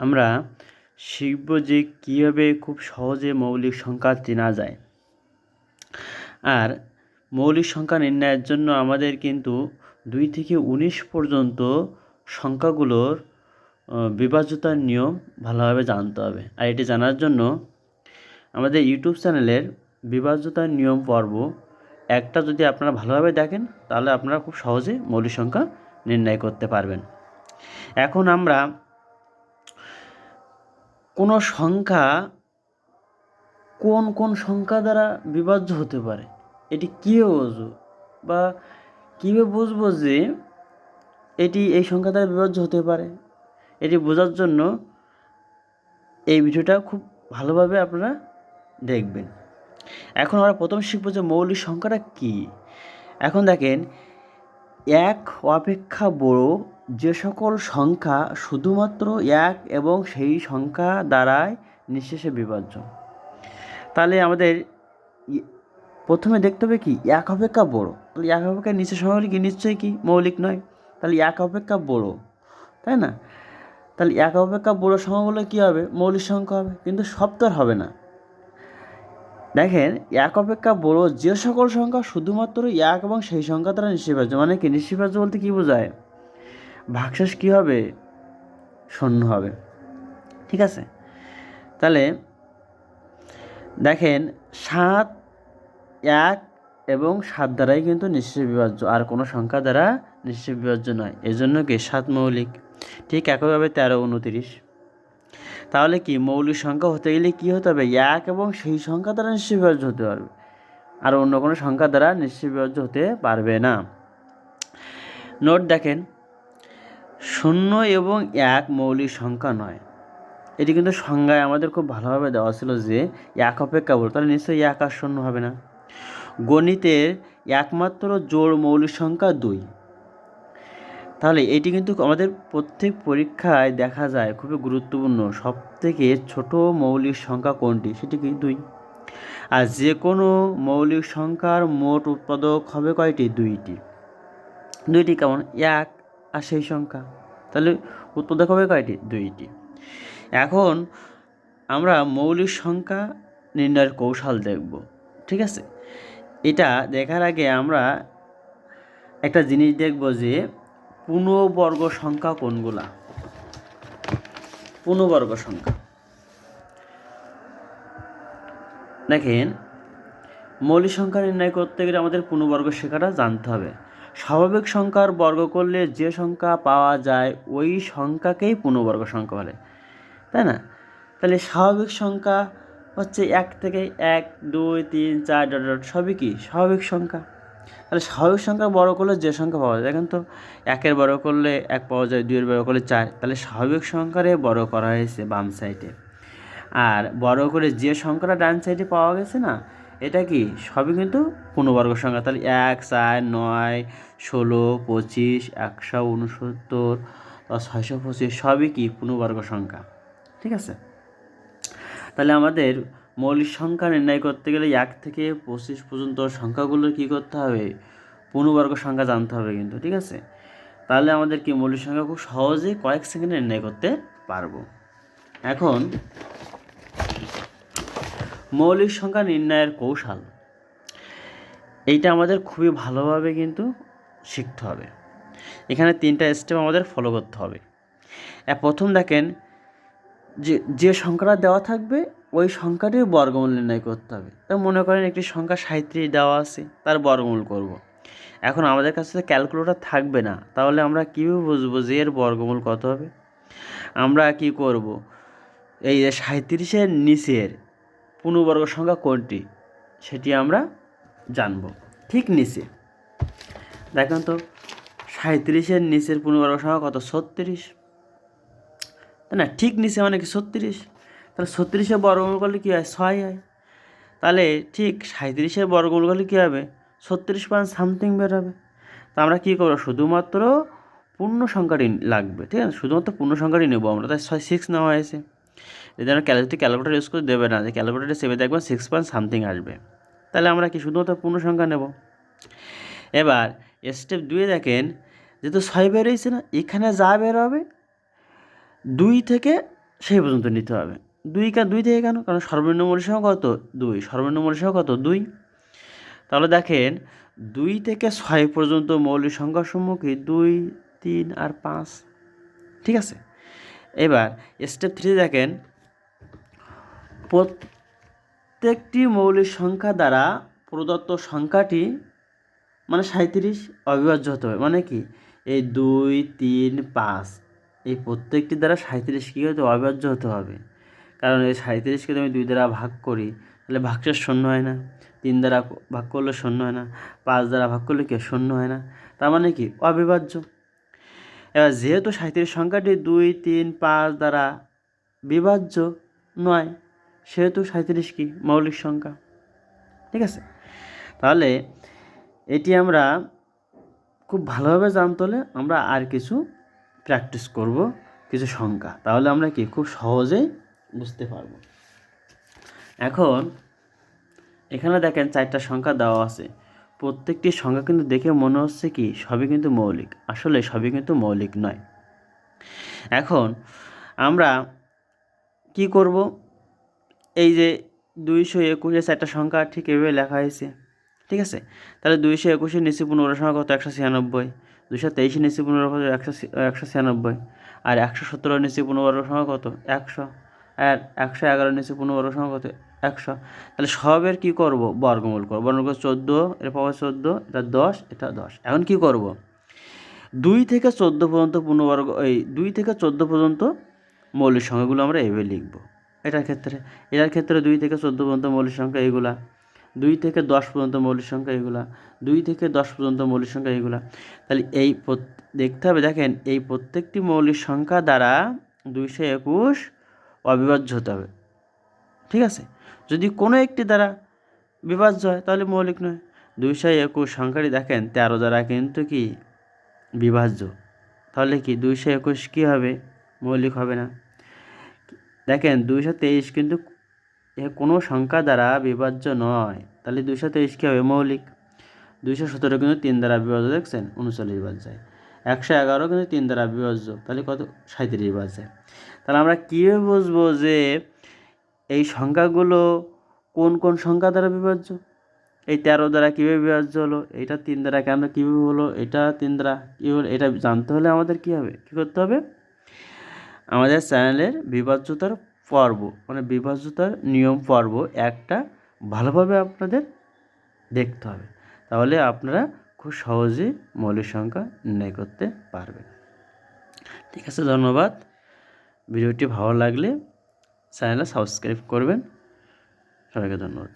আমরা শিখব যে কীভাবে খুব সহজে মৌলিক সংখ্যা চেনা যায়। আর মৌলিক সংখ্যা নির্ণয়ের জন্য আমাদের কিন্তু দুই থেকে উনিশ পর্যন্ত সংখ্যাগুলোর আহ, বিভাজ্যতার নিয়ম ভালোভাবে জানতে হবে। আর এটি জানার জন্য আমাদের ইউটিউব চ্যানেলের বিভাজ্যতার নিয়ম পর্ব একটা যদি আপনারা ভালোভাবে দেখেন তাহলে আপনারা খুব সহজে মৌলিক সংখ্যা নির্ণয় করতে পারবেন। এখন আমরা কোনো সংখ্যা কোন কোন সংখ্যা দ্বারা বিভাজ্য হতে পারে? এটি কীভাবে বুঝব বা কীভাবে বুঝব যে এটি এই সংখ্যা দ্বারা বিভাজ্য হতে পারে? এটি বোঝার জন্য এই ভিডিওটা খুব ভালোভাবে আপনারা দেখবেন। এখন আমরা প্রথম শিখব যে মৌলিক সংখ্যাটা কী। এখন দেখেন, এক অপেক্ষা বড় যে সকল সংখ্যা শুধুমাত্র এক এবং সেই সংখ্যা দ্বারাই নিঃশেষে বিভাজ্য। তাহলে আমাদের প্রথমে দেখতে হবে কি? এক অপেক্ষা বড়। তাহলে এক অপেক্ষা নিচে সংখ্যাগুলি কি? নিশ্চয়ই কি? মৌলিক নয়। তাহলে এক অপেক্ষা বড়। তাই না? তাহলে এক অপেক্ষা বড় সংখ্যাগুলো কী হবে? মৌলিক সংখ্যা হবে। কিন্তু আর হবে না। দেখেন, এক অপেক্ষা বড় যে সকল সংখ্যা শুধুমাত্র এক এবং সেই সংখ্যা দ্বারা নিশ্চিবাজ্য মানে কি? নিশ্চিবাজ্য বলতে কী বোঝায়? ভাগশেষ কী হবে? শূন্য হবে। ঠিক আছে? তাহলে দেখেন, সাত, এক এবং সাত দ্বারাই কিন্তু নিশ্চয় বিভাজ্য। আর কোনো সংখ্যা দ্বারা নিশ্চয় বিভাজ্য নয়। এজন্য কি? সাত মৌলিক। ঠিক একইভাবে তেরো, উনতিরিশ। তাহলে কি? মৌলিক সংখ্যা হতে গেলে কী হতে হবে? এক এবং সেই সংখ্যা দ্বারা নিশ্চয় বিভাজ্য হতে পারবে। আর অন্য কোনো সংখ্যা দ্বারা নিশ্চয় বিভাজ্য হতে পারবে না। নোট দেখেন শূন্য এবং এক মৌলিক সংখ্যা নয়। এটি কিন্তু সংজ্ঞায় আমাদের খুব ভালোভাবে দেওয়া ছিল যে এক অপেক্ষা বড় তাহলে নিশ্চয়ই এক আর শূন্য হবে না। গণিতের একমাত্র জোড় মৌলিক সংখ্যা দুই। তাহলে এটি কিন্তু আমাদের প্রত্যেক পরীক্ষায় দেখা যায় খুবই গুরুত্বপূর্ণ সব থেকে ছোট মৌলিক সংখ্যা কোনটি? সেটি কি দুই? আর যে কোনো মৌলিক সংখ্যার মোট উৎপাদক হবে কয়টি? দুইটি। দুইটি কেমন? এক আর সেই সংখ্যা। তাহলে উৎপাদক হবে কয়টি? দুইটি। এখন আমরা মৌলিক সংখ্যা নির্ণয়ের কৌশল দেখব, ঠিক আছে? এটা দেখার আগে আমরা একটা জিনিস দেখব যে পূর্ণবর্গ সংখ্যা কোনগুলা? পূর্ণবর্গ সংখ্যা। দেখেন, মৌলিক সংখ্যা নির্ণয় করতে গেলে আমাদের পূর্ণবর্গ শেখাটা জানতে হবে। স্বাভাবিক সংখ্যার বর্গ করলে যে সংখ্যা পাওয়া যায়, ওই সংখ্যাকেই পূর্ণবর্গ সংখ্যা বলে। তাই না? তাহলে স্বাভাবিক সংখ্যা হচ্ছে এক থেকে এক, দুই, তিন, চার, ডট ডট, সবই কি? স্বাভাবিক সংখ্যা। তাহলে স্বাভাবিক সংখ্যা বড় করলে যে সংখ্যা পাওয়া যায়, দেখেন তো, একের বড় করলে এক পাওয়া যায়, দুইয়ের বড় করলে চার। তাহলে স্বাভাবিক সংখ্যারে বড় করা হয়েছে বাম সাইডে আর বড় করে যে সংখ্যাটা ডান সাইডে পাওয়া গেছে না এটা কি? সবই কিন্তু পূর্ণবর্গ সংখ্যা। তাহলে এক, চার, নয়, ষোলো, পঁচিশ, একশো উনসত্তর, ছয়শো পঁচিশ, সবই কি পূর্ণবর্গ সংখ্যা? ঠিক আছে? তাহলে আমাদের মৌলিক সংখ্যা নির্ণয় করতে গেলে এক থেকে পঁচিশ পর্যন্ত সংখ্যাগুলো কী করতে হবে? পূর্ণবর্গ সংখ্যা জানতে হবে কিন্তু, ঠিক আছে? তাহলে আমাদের কি মৌলিক সংখ্যা খুব সহজেই কয়েক সেকেন্ডে নির্ণয় করতে পারব। এখন মৌলিক সংখ্যা নির্ণয়ের কৌশল। এইটা আমাদের খুবই ভালোভাবে কিন্তু শিখতে হবে। এখানে তিনটা স্টেপ আমাদের ফলো করতে হবে। প্রথম দেখেন, যে যে সংখ্যাটা দেওয়া থাকবে, ওই সংখ্যাটির বর্গমূল নির্ণয় করতে হবে। তা মনে করেন একটি সংখ্যা সাঁত্রিশ দেওয়া আছে, তার বর্গমূল করব। এখন আমাদের কাছে তো ক্যালকুলেটার থাকবে না, তাহলে আমরা কীভাবে বুঝব যে এর বর্গমূল কত হবে? আমরা কি করব? এই যে সাঁত্রিশের নিচের পূর্ণবর্গ সংখ্যা কোনটি? সেটি আমরা জানব। ঠিক নিচে। দেখেন তো সাঁত্রিশের নিচের পূর্ণবর্গ সংখ্যা কত? ছত্রিশ। তাই না? ঠিক নিচে মানে কি ছত্রিশ? তাহলে ছত্রিশে বর্গমূল করলে কী হয়? ছয় হয়। তাহলে ঠিক সাঁত্রিশের বর্গমূল করলে কী হবে? ছত্রিশ পয়েন্ট সামথিং বেরোবে তা আমরা কী করব? শুধুমাত্র পূর্ণ সংখ্যাটি লাগবে। ঠিক আছে? শুধুমাত্র পূর্ণ সংখ্যাটি নেব আমরা। তাই ছয় সিক্স নেওয়া হয়েছে। যদি আমরা ক্যালকুলেটর ক্যালকুলেটার ইউজ করে দেবে না, যে ক্যালকুলেটারে সেভে দেখবেন সিক্স পয়েন্ট সামথিং আসবে। তাহলে আমরা কি শুধুমাত্র পূর্ণ সংখ্যা নেব? এবার স্টেপ দুয়ে দেখেন, যেহেতু ছয় বেরোইছে না, এখানে যা বের হবে, দুই থেকে সেই পর্যন্ত নিতে হবে। দুই কেন দুই থেকে কেন? কারণ সর্বনিম্ন মৌলিক সংখ্যা কত? দুই। সর্বনিম্ন মৌলিক সংখ্যা কত? দুই। তাহলে দেখেন, দুই থেকে ছয় পর্যন্ত মৌলিক সংখ্যার সম্মুখী দুই, তিন আর পাঁচ। ঠিক আছে? এবার স্টেপ থ্রি দেখেন প্রত্যেকটি মৌলিক সংখ্যা দ্বারা প্রদত্ত সংখ্যাটি মানে সাঁত্রিশ অবিভাজ্য হতে হবে। মানে কি? এই দুই, তিন, পাঁচ, এই প্রত্যেকটি দ্বারা সাঁত্রিশ কী হতে? অবিভাজ্য হতে হবে। কারণ এই সাঁত্রিশকে আমি দুই দ্বারা ভাগ করি, তাহলে ভাগশেষ শূন্য হয় না। তিন দ্বারা ভাগ করলে শূন্য হয় না। পাঁচ দ্বারা ভাগ করলে কি? শূন্য হয় না। তার মানে কি? অবিভাজ্য। এবার যেহেতু সাঁত্রিশ সংখ্যাটি দুই, তিন, পাঁচ দ্বারা বিভাজ্য নয় সেহেতু সাঁত্রিশ কি? মৌলিক সংখ্যা। ঠিক আছে? তাহলে এটি আমরা খুব ভালোভাবে জানতে হলে আমরা আর কিছু প্র্যাকটিস করব, কিছু সংখ্যা। তাহলে আমরা কি খুব সহজেই বুঝতে পারব। এখন এখানে দেখেন চারটা সংখ্যা দেওয়া আছে। প্রত্যেকটি সংখ্যা কিন্তু দেখে মনে হচ্ছে কি, সবই কিন্তু মৌলিক। আসলে সবই কিন্তু মৌলিক নয়। এখন আমরা কি করব? এই যে দুইশো একুশে চারটা সংখ্যা ঠিক এভাবে লেখা হয়েছে, ঠিক আছে? তাহলে দুইশো একুশের নিচে পনেরো সংখ্যা কত? একশো ছিয়ানব্বই। দুশো তেইশের নিচে পনেরো কত? একশো একশো ছিয়ানব্বই। আর একশো সতেরো নিচে পনেরো সংখ্যা কত? একশো। আর একশো এগারো নিচে পনেরো সংখ্যা কত? একশো। তাহলে সবের কি করব? বর্গমূল করব। বর্গমূল চোদ্দ এর পাওয়া চোদ্দ, এটা দশ এটা দশ। এখন কি করব? দুই থেকে চোদ্দ পর্যন্ত পূর্ণবর্গ এই দুই থেকে চোদ্দ পর্যন্ত মৌলিক সংখ্যাগুলো আমরা এভাবে লিখব। এটার ক্ষেত্রে। এটার ক্ষেত্রে দুই থেকে চোদ্দ পর্যন্ত মৌলিক সংখ্যা এগুলা। দুই থেকে দশ পর্যন্ত মৌলিক সংখ্যা এগুলা। দুই থেকে দশ পর্যন্ত মৌলিক সংখ্যা এগুলা। তাহলে এই দেখতে হবে, দেখেন, এই প্রত্যেকটি মৌলিক সংখ্যা দ্বারা দুইশো একুশ অবিভাজ্য হতে হবে। ঠিক আছে? যদি কোনো একটি দ্বারা বিভাজ্য হয়, তাহলে মৌলিক নয়। দুইশো একুশ সংখ্যাটি দেখেন, তেরো দ্বারা কিন্তু কি? বিভাজ্য। তাহলে কি দুইশো একুশ কী হবে? মৌলিক হবে না। দেখেন, দুইশো তেইশ কিন্তু এ কোনো সংখ্যা দ্বারা বিভাজ্য নয়। তাহলে দুইশো তেইশ কী হবে? মৌলিক। দুইশো সতেরো কিন্তু তিন দ্বারা বিভাজ্য, দেখছেন? উনচল্লিশ বাদ যায়। একশো এগারো কিন্তু তিন দ্বারা বিভাজ্য, তাহলে কত? সাঁত্রিশ বাদ যায়। তাহলে আমরা কীভাবে বুঝব যে এই সংখ্যাগুলো কোন কোন সংখ্যা দ্বারা বিভাজ্য? এই তেরো দ্বারা কীভাবে বিভাজ্য হলো? এটা তিন দ্বারা কেন কীভাবে হলো? এটা তিন দ্বারা কী হলো? এটা জানতে হলে আমাদের কী হবে? কী করতে হবে? আমাদের চ্যানেলের বিভাজ্যতার পর্ব মানে বিভাজ্যতার নিয়ম পর্ব একটা ভালোভাবে আপনাদের দেখতে হবে। তাহলে আপনারা খুব সহজেই মৌলিক সংখ্যা নির্ণয় করতে পারবেন। ঠিক আছে, ধন্যবাদ। ভিডিওটি ভালো লাগলে চ্যানেলে সাবস্ক্রাইব করবেন। সবাইকে ধন্যবাদ।